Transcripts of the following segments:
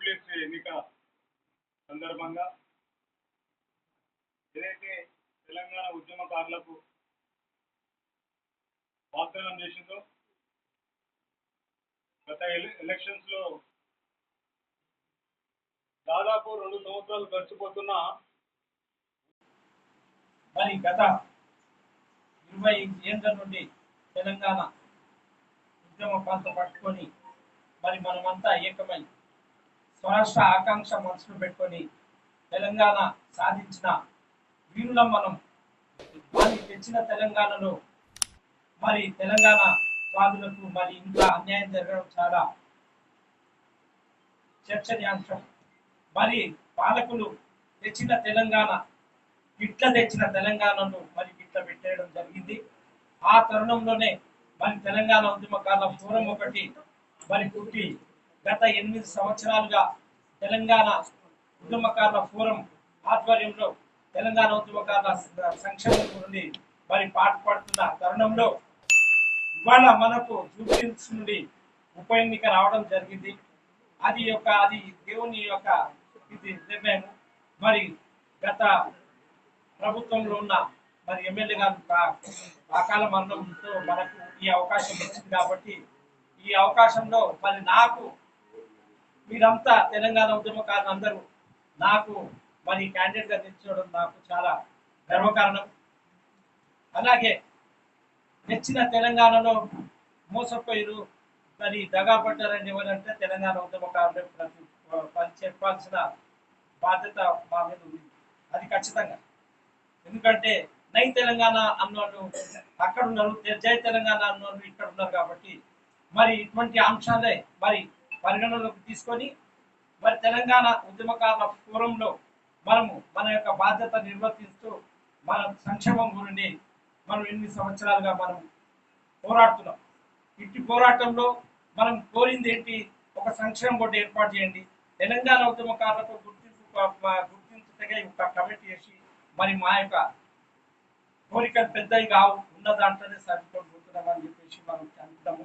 జూబ్లీస్ ఎన్నిక సందర్భంగా ఏదైతే తెలంగాణ ఉద్యమకారులకు వాగ్దానం చేసిందో గత ఎలక్షన్స్లో దాదాపు రెండు సంవత్సరాలు గడిచిపోతున్నా మరి గత ఇరవై ఏళ్ళ నుండి తెలంగాణ ఉద్యమ ప్రాంతం పట్టుకొని మరి మనమంతా ఏకమై స్వరాష్ట్ర ఆకాంక్ష మనసులో పెట్టుకొని తెలంగాణ సాధించిన వీరులం మనం. మరి తెచ్చిన తెలంగాణలో మరి తెలంగాణ స్వాదులకు మరి ఇంకా అన్యాయం జరగడం చాలా చర్చనీయాంశం. మరి పాలకులు తెచ్చిన తెలంగాణ గిట్ల తెచ్చిన తెలంగాణను మరి గిట్ల పెట్టేయడం జరిగింది. ఆ తరుణంలోనే మరి తెలంగాణ ఉద్యమకాల ఫోరం ఒకటి మరి పుట్టి గత ఎనిమిది సంవత్సరాలుగా తెలంగాణ ఉద్యమకారుల ఫోరం ఆధ్వర్యంలో తెలంగాణ ఉద్యమకారుల సంక్షేమం నుండి మరి పాటుపడుతున్న తరుణంలో ఇవాళ మనకు జూబ్లీహిల్స్ నుండి ఉప ఎన్నిక రావడం జరిగింది. అది యొక్క అది దేవుని యొక్క ఇది నిర్ణయం. మరి గత ప్రభుత్వంలో ఉన్న మరి ఎమ్మెల్యే గారు అకాల మరణంతో మనకు ఈ అవకాశం వచ్చింది కాబట్టి ఈ అవకాశంలో మరి నాకు మీరంతా తెలంగాణ ఉద్యమకారులు అందరూ. నాకు మరి క్యాండిడేట్గా నాకు చాలా గర్వకారణం. అలాగే తెచ్చిన తెలంగాణలో మోసపోయారు మరి దగా పడ్డారని ఎవరంటే తెలంగాణ ఉద్యమకారులు ప్రతి పని చెప్పాల్సిన బాధ్యత మా మీద ఉంది. అది ఖచ్చితంగా. ఎందుకంటే నై తెలంగాణ అన్నోళ్ళు అక్కడ ఉన్నారు జై తెలంగాణ అన్నోళ్ళు ఇక్కడ ఉన్నారు కాబట్టి మరి ఇటువంటి అంశాలే మరి పరిగణలోకి తీసుకొని మరి తెలంగాణ ఉద్యమకారుల ఫోరంలో మనము మన యొక్క బాధ్యత నిర్వర్తిస్తూ మన సంక్షేమం గురించి మనం ఎన్ని సంవత్సరాలుగా మనం పోరాడుతున్నాం. ఇట్టి పోరాటంలో మనం కోరింది ఏంటి? ఒక సంక్షేమ బోర్డు ఏర్పాటు చేయండి. తెలంగాణ ఉద్యమకారులకు గుర్తింపు గుర్తించగా ఒక కమిటీ చేసి మరి మా యొక్క కోరికలు పెద్దవి కావు ఉన్న దాంట్లోనే సరిపోయి చెప్పేసి మనం అనుకున్నాము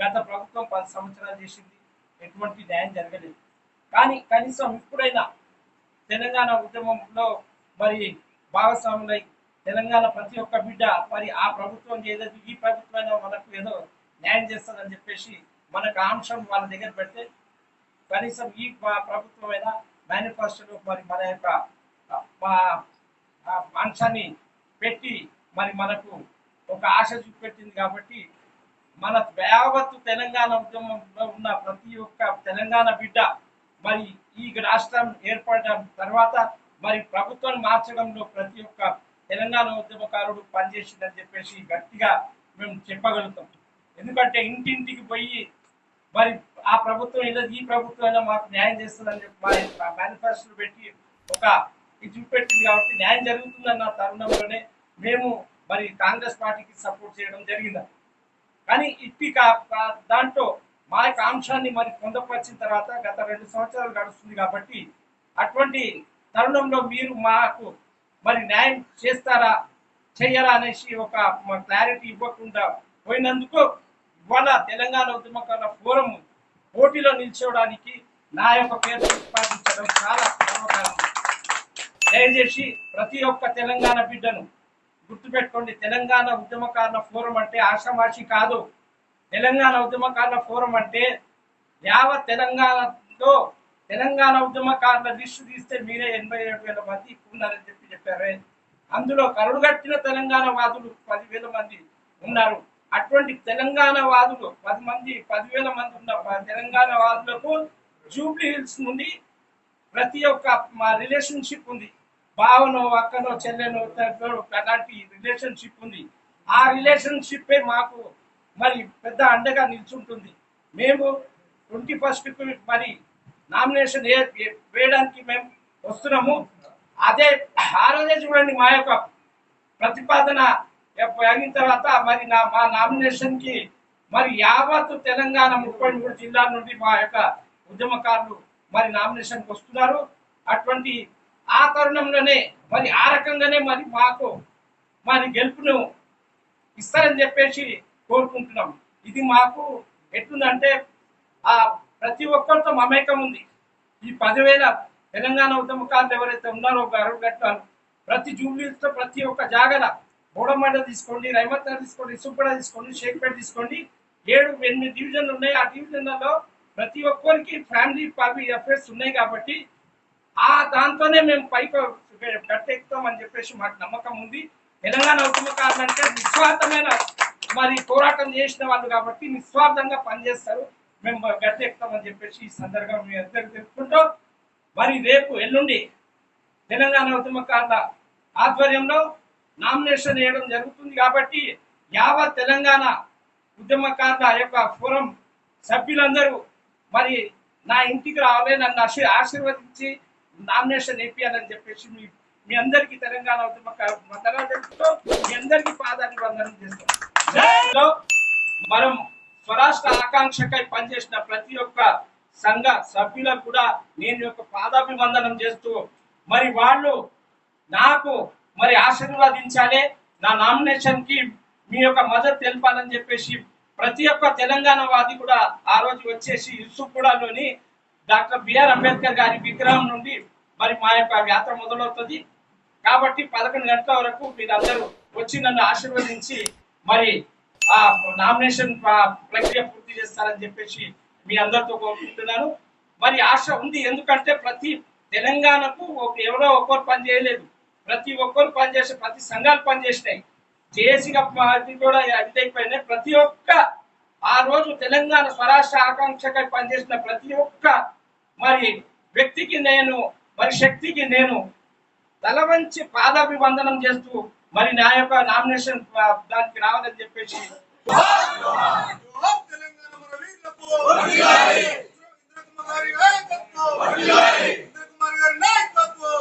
గత ప్రభుత్వం పది సంవత్సరాలు చేసింది. ఎటువంటి న్యాయం జరగలేదు. కానీ కనీసం ఇప్పుడైనా తెలంగాణ ఉద్యమంలో మరి భాగస్వాములై తెలంగాణ ప్రతి ఒక్క బిడ్డ మరి ఆ ప్రభుత్వం ఏదైతే ఈ ప్రభుత్వమైనా మనకు ఏదో న్యాయం చేస్తుందని చెప్పేసి మనకు అంశం వాళ్ళ దగ్గర పెడితే కనీసం ఈ ప్రభుత్వం అయినా మేనిఫెస్టోలో మరి మన యొక్క మా- అంశాన్ని పెట్టి మరి మనకు ఒక ఆశ చూపెట్టింది కాబట్టి మన యావత్తు తెలంగాణ ఉద్యమంలో ఉన్న ప్రతి ఒక్క తెలంగాణ బిడ్డ మరి ఈ రాష్ట్రం ఏర్పడడం తర్వాత మరి ప్రభుత్వం మార్చడంలో ప్రతి ఒక్క తెలంగాణ ఉద్యమకారుడు పనిచేసిందని చెప్పేసి గట్టిగా మేము చెప్పగలుగుతాం. ఎందుకంటే ఇంటింటికి పోయి మరి ఆ ప్రభుత్వం ఏదో ఈ ప్రభుత్వం అయినా మాకు న్యాయం చేస్తుందని చెప్పి మా మేనిఫెస్టో పెట్టి ఒక ఇది చూపెట్టింది కాబట్టి న్యాయం జరుగుతుందన్న తరుణంలోనే మేము మరి కాంగ్రెస్ పార్టీకి సపోర్ట్ చేయడం జరిగింది. కానీ ఇప్పటి దాంట్లో మా యొక్క అంశాన్ని మరి పొందపరిచిన తర్వాత గత రెండు సంవత్సరాలు గడుస్తుంది కాబట్టి అటువంటి తరుణంలో మీరు మాకు మరి న్యాయం చేస్తారా చెయ్యరా అనేసి ఒక క్లారిటీ ఇవ్వకుండా పోయినందుకు ఇవాళ తెలంగాణ ఉద్యమకారుల ఫోరం పోటీలో నిల్చోవడానికి నా యొక్క పేరు ప్రతిపాదించడం చాలా గర్వకారణం. దయచేసి ప్రతి ఒక్క తెలంగాణ బిడ్డను గుర్తుపెట్టుకోండి తెలంగాణ ఉద్యమకారుల ఫోరం అంటే ఆషామాషి కాదు. తెలంగాణ ఉద్యమకారుల ఫోరం అంటే యావత్ తెలంగాణలో తెలంగాణ ఉద్యమకారుల లిస్టు తీస్తే మీరే ఎనభై ఏడు వేల మంది ఉన్నారని చెప్పి చెప్పారే. అందులో కరుడుగట్టిన తెలంగాణ వాదులు పదివేల మంది ఉన్నారు. అటువంటి తెలంగాణ వాదులు పది మంది పదివేల మంది ఉన్న తెలంగాణ వాదులకు జూబ్లీ హిల్స్ నుండి ప్రతి ఒక్క మా రిలేషన్షిప్ ఉంది. బావనో అక్కనో చెల్లెనో అలాంటి రిలేషన్షిప్ ఉంది. ఆ రిలేషన్షిప్పే మాకు మరి పెద్ద అండగా నిల్చుంటుంది. మేము ట్వంటీ ఫస్ట్ మరి నామినేషన్ వేయడానికి మేము వస్తున్నాము. అదే ఆ రోజే చూడండి మా యొక్క ప్రతిపాదన అయిన తర్వాత మరి నా మా నామినేషన్కి మరి యావత్ తెలంగాణ ముప్పై మూడు జిల్లాల నుండి మా యొక్క ఉద్యమకారులు మరి నామినేషన్కి వస్తున్నారు. అటువంటి ఆ తరుణంలోనే మరి ఆ రకంగానే మరి మాకు మరి గెలుపును ఇస్తారని చెప్పేసి కోరుకుంటున్నాం. ఇది మాకు ఎట్లుందంటే ఆ ప్రతి ఒక్కరితో మమేకం ఉంది. ఈ పదివేల తెలంగాణ ఉద్యమకారులు ఎవరైతే ఉన్నారో ఒక కట్టారు ప్రతి జూబ్లీతో ప్రతి ఒక్క జాగల బోడమండ తీసుకోండి రైమత్ తీసుకోండి సుబ్బడ తీసుకోండి షేక్పేట తీసుకోండి ఏడు ఎనిమిది డివిజన్లు ఉన్నాయి. ఆ డివిజన్లలో ప్రతి ఒక్కరికి ఫ్యామిలీ పార్టీ అఫేర్స్ ఉన్నాయి కాబట్టి ఆ దాంతోనే మేము పైకి గట్టెక్కుతామని చెప్పేసి మాకు నమ్మకం ఉంది. తెలంగాణ ఉద్యమకారులంటే నిస్వార్థమైన మరి పోరాటం చేసిన వాళ్ళు కాబట్టి నిస్వార్థంగా పనిచేస్తారు. మేము గట్టెక్కుతామని చెప్పేసి ఈ సందర్భంగా మేము అందరూ తెలుపుకుంటూ మరి రేపు ఎల్లుండి తెలంగాణ ఉద్యమకారుల ఆధ్వర్యంలో నామినేషన్ వేయడం జరుగుతుంది కాబట్టి యావత్ తెలంగాణ ఉద్యమకారుల యొక్క ఫోరం సభ్యులందరూ మరి నా ఇంటికి రావాలి నన్ను ఆశీర్వదించి నామినేషన్ వేపియాలని చెప్పేసి మీ మీ అందరికీ తెలంగాణ ఉద్యమకారు వందనాలు మీ అందరికీ పాదాన్ని వందనం చేస్తాం మనం స్వరాష్ట్ర ఆకాంక్షకై పనిచేసిన ప్రతి ఒక్క సంఘ సభ్యులకు కూడా నేను యొక్క పాదాభివందనం చేస్తూ మరి వాళ్ళు నాకు మరి ఆశీర్వాదించాలి నా నామినేషన్కి మీ యొక్క మద్దతు తెలపాలని చెప్పేసి ప్రతి ఒక్క తెలంగాణ వాది కూడా ఆ రోజు వచ్చేసి ఇసుగూడలోని డాక్టర్ బిఆర్ అంబేద్కర్ గారి విగ్రహం నుండి మరి మా యొక్క యాత్ర మొదలవుతుంది. కాబట్టి పదకొండు గంటల వరకు మీరందరూ వచ్చి నన్ను ఆశీర్వదించి మరి ఆ నామినేషన్ ప్రక్రియ పూర్తి చేస్తారని చెప్పేసి మీ అందరితో కోరుకుంటున్నాను. మరి ఆశ ఉంది. ఎందుకంటే ప్రతి తెలంగాణకు ఎవరో ఒక్కరు పని చేయలేదు. ప్రతి ఒక్కరు పనిచేసే ప్రతి సంఘాలు పనిచేసినాయి జేఏసీగా అది కూడా ఇదైపోయినాయి. ప్రతి ఒక్క ఆ రోజు తెలంగాణ స్వరాష్ట్ర ఆకాంక్షకై పనిచేసిన ప్రతి ఒక్క మరి వ్యక్తికి నేను మరి శక్తికి నేను తల వంచి పాదాభివందనం చేస్తూ మరి నా యొక్క నామినేషన్ దానికి రావాలని చెప్పేసి నాయకత్వం